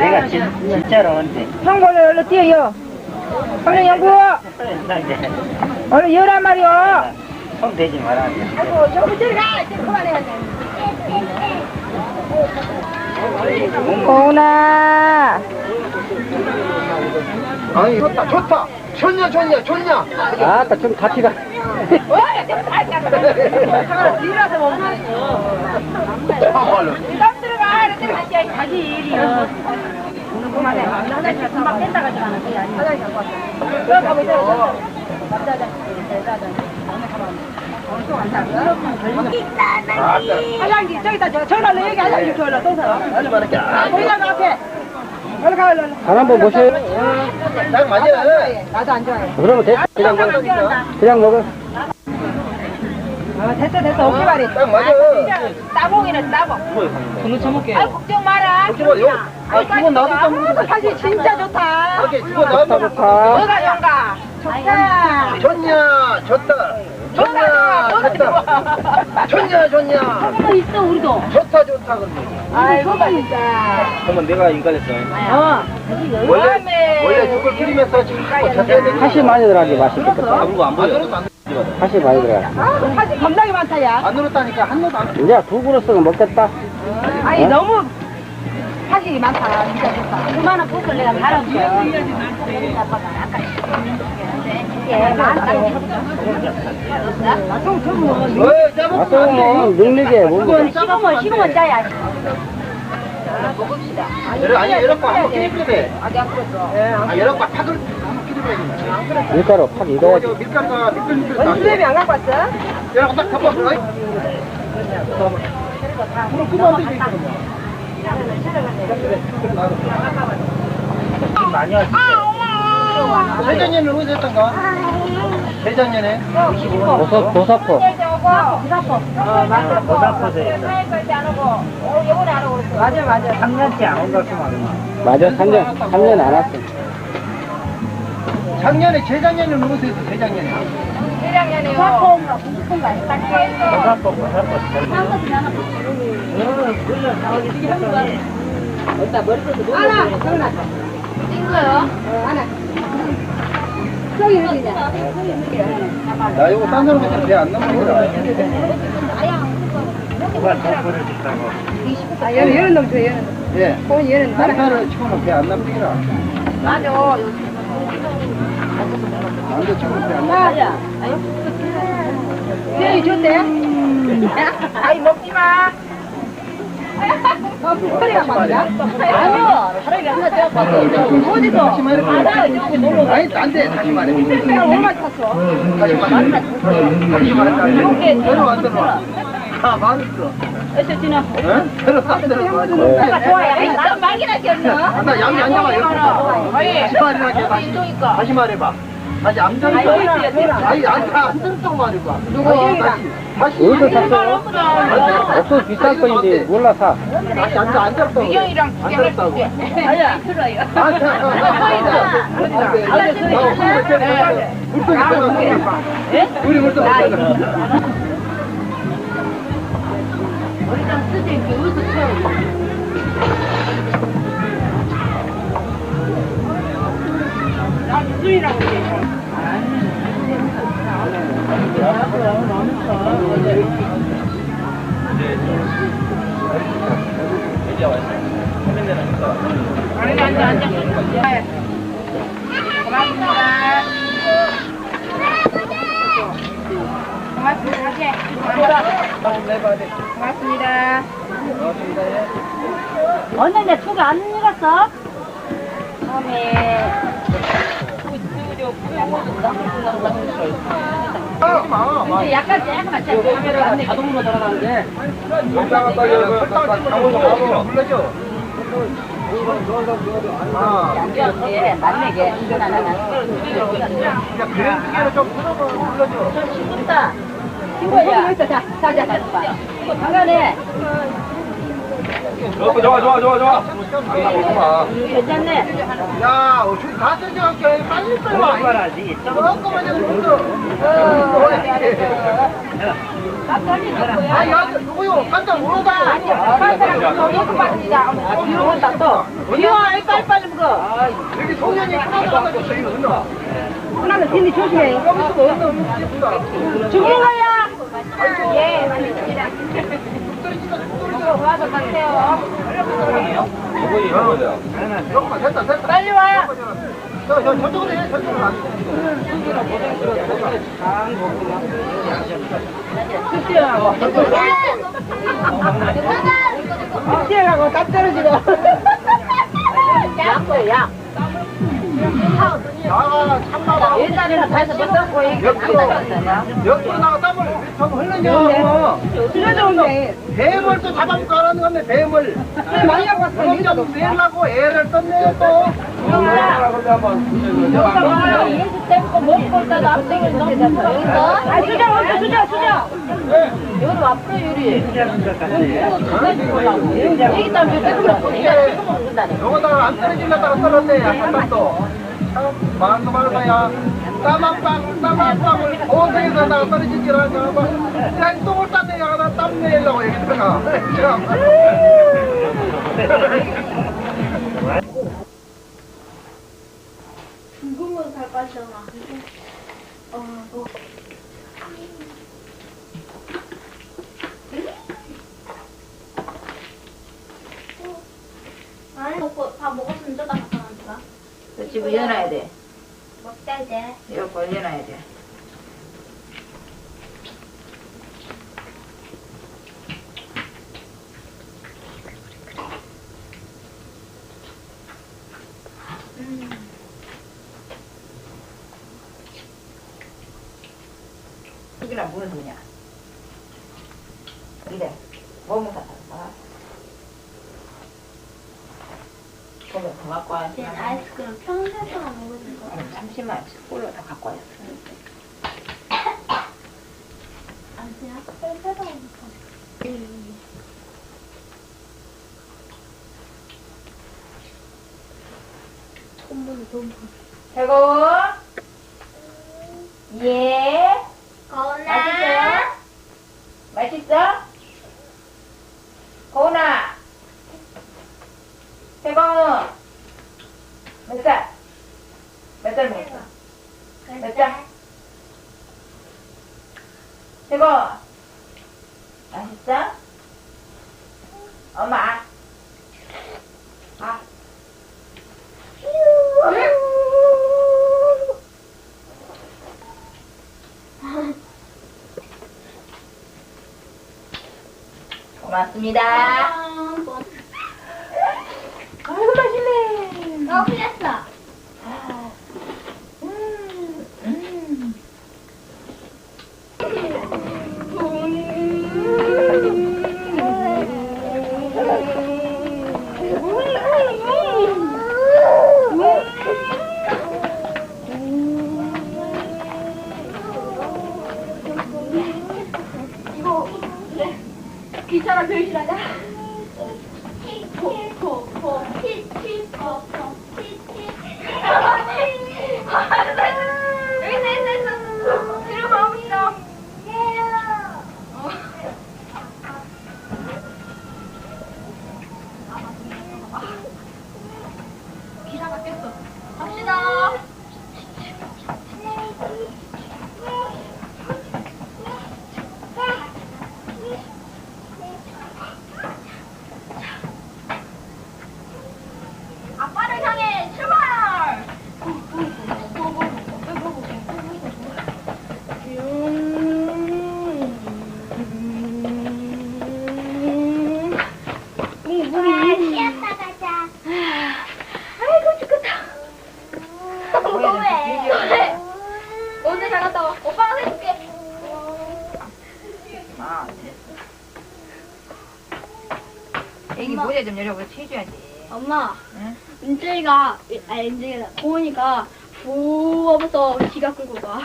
내가 진, 진짜로 언제? 형 벌레 얼른 뛰어요. 얼른 연구. 이제 얼른 열한 마리요. 손 대지 마라. 오나. 아니 좋다 좋다. 좋냐 좋냐 좋냐. 아따 좀 같이 가. 참말로 사장님 저기다 저 전화로 얘기 하자. 저기다 똥사. 아니 말할게 거기다 앞에. 얼른 가 얼른. 단 한번 모셔요 딱 맞아 나도 안 좋아해. 그러면 돼 그냥 먹어 그냥 먹어 어, 됐어 됐어 오케이 말이. 딱 맞아 따봉이네 따봉. 손을 쳐먹게 아 걱정 마라. 그거 요 아, 그거 나도 좀 아, 사실 진짜 좋다. 이렇게 그거 나도 좀 너가 영가. 좋다. 좋냐 좋다 좋냐 좋다 좋냐 좋냐 또 있어 우리도. 좋다 좋다 근데 아이고 진짜. 그러면 내가 인간했어 어. 원래 원래 죽을 끓이면서 지금 뭐 젖어야 되는 다시 많이 들어가기 맛있겠다 아무거 안 보여 다시 많이 들어가 아, 사실 겁나게 많다 야. 안 늘었다니까 한 노도 안 이제 두 그릇은 먹겠다 아니 어? 너무 사실이 많다. 진짜 좋다. 그만한 꽃을 내가 많다. 아까는 능력에 몸 식으면 식으면 짜야. 이래 아니 이런 거한번 끼리면 돼. 아 이런 거팍 한번 끼리면 돼. 밀가루 팍저 익어야지 밀가루가 나. 수제비 안 갖고 왔어? 이런 거딱 덮어서. 많이 왔어 재작년에 어디 했던가? 재작년에. 어, 맞아. 도사포에서 했어 맞아, 맞아. 3년째 안 온다 그만 맞아 3년 3년 안 왔어 작년에 재작년에 어디 했어? 재작년에. 사포. 도사포 도사포 하나, 정나. 어, 하나. 저기 여기 나 이거 딴 사람한테 배안 넘어가더라. 누가 더 보내줬다고 아, 얘는, 얘는 놈 줘, 얘는. 예. 어, 얘는 하나. 남자를 치고는 배안 넘기라. 맞아. 남자 치고는 배안 넘기라. 맞아. 얘이 좋대? 아이, 먹지 마. 허리가 맞냐? 아니요. 허리가 하나 떼었거든. 어디서? 다시 말해. 아니, 안 돼. 다시 말해. 내가 얼마 탔어? 다시 말해. 다시 말해. 너는 안 들어. 아, 말했어. 어서 지나. 응? 들었어. 좋아요. 나도 말기나. 아, 나 양이 안 잡아, 이렇게. 다시 말해라, 다시. 다시 말해봐. 다시. 아니, 안, 안 들었다고 말해봐. 누구? 다시. 어디서 다시. 샀어요? 없어 비싼 거인데 몰라 사 다시 안, 안 들었다고. 미경이랑 안 들었다고. 아니야. 들어요. 안 돼. 안 돼. 나 없으면 돼. 물속에 들어가. 우리 물속에 들어가. 고 맙습니다. 언니 내축안 익었어? 처음에 하지 마. 마. 약간 조금만 짜. 자동으로 돌아가는데 장으로 불러줘. 아. 그냥 그래도 좀 불러줘. 싱겁다. 여기 있어. 자, 자, 자, 자. 이거 방안에 좋아, 좋아, 좋아, 좋아. 괜찮네. 야, 어떻게 다 뜯어갈게. 빨리 빨리 와. 조금만 좀 뜯어. 아, 야, 누구요? 간다, 물어봐. 뒤로 온다 또. 뒤로 와, 빨리 빨리 먹어. 여기 송년이 하나도 안 가졌어, 이거 흔나. 하나는 뒤니 조심해. 여기서 뭐 흔나, 흔나. 죽는 거야. 예, 맞습니다. 와서 가세요. 조금만, 됐다, 됐다. 빨리 와. 저, 저, 저쪽으로 해, 저쪽으로 안 돼. 뛰어가고 딱 떨어지고. 약도 옛날에는 다시 못 듣고 이게 옆으로 나가 땀을 좀 흘리냐고. 들려주는데. 뱀을 또 잡아먹고 하는 건데, 뱀을. 많이 갖고 왔어. 그럼 좀 내려고 애를 떴네, 또. 때문에 먹고 있다가 앞생을 넘겨서 아 수저 먼저 수저 수저 요리 앞으로 요리 여기 땀 흘러 요거다가 안 떨어지려다가 떨었네, 약간 또. 참, 마음도 말아야. 땀한방, 땀한방을 고생해서다가 떨어진 줄 알까 봐. 그냥 똥을 쌌네, 야, 나땀 내려고 여기다가. 참. 궁금해서 갈 거잖아. 어, 어. 아니, 먹고, 다 먹었으면 저다 갖다 놔줄까? 집을 열어야 돼. 먹자, 이제. 이거 열어야 돼. 여기랑 무슨 소냐? 근데 뭐 먹다 봐 그거 더 갖고 와야지 쟤 아이스크림 평생 동안 먹을 거. 그럼 잠시만 꿀로 다 갖고 와요 아, 그냥 평생 동안 먹을 거. 돈벌이 돈 최고 예 거나. 맛있어? 고은아 최고은 몇 살? 몇 살 먹었어? 몇 살? 최고 맛있어? 엄마 아 고맙습니다 바뀌었어. 갑시다. 아빠를 향해 출발! 쉬었다 가자. 아이고 죽겠다. 왜? 오늘 잘 갔다 와. 오빠가 해줄게. 아, 애기 모자 좀 열어보고 해줘야지. 엄마, 응? 은재이가, 아니, 은재이가, 고은이가 부어서 지가 끌고 가.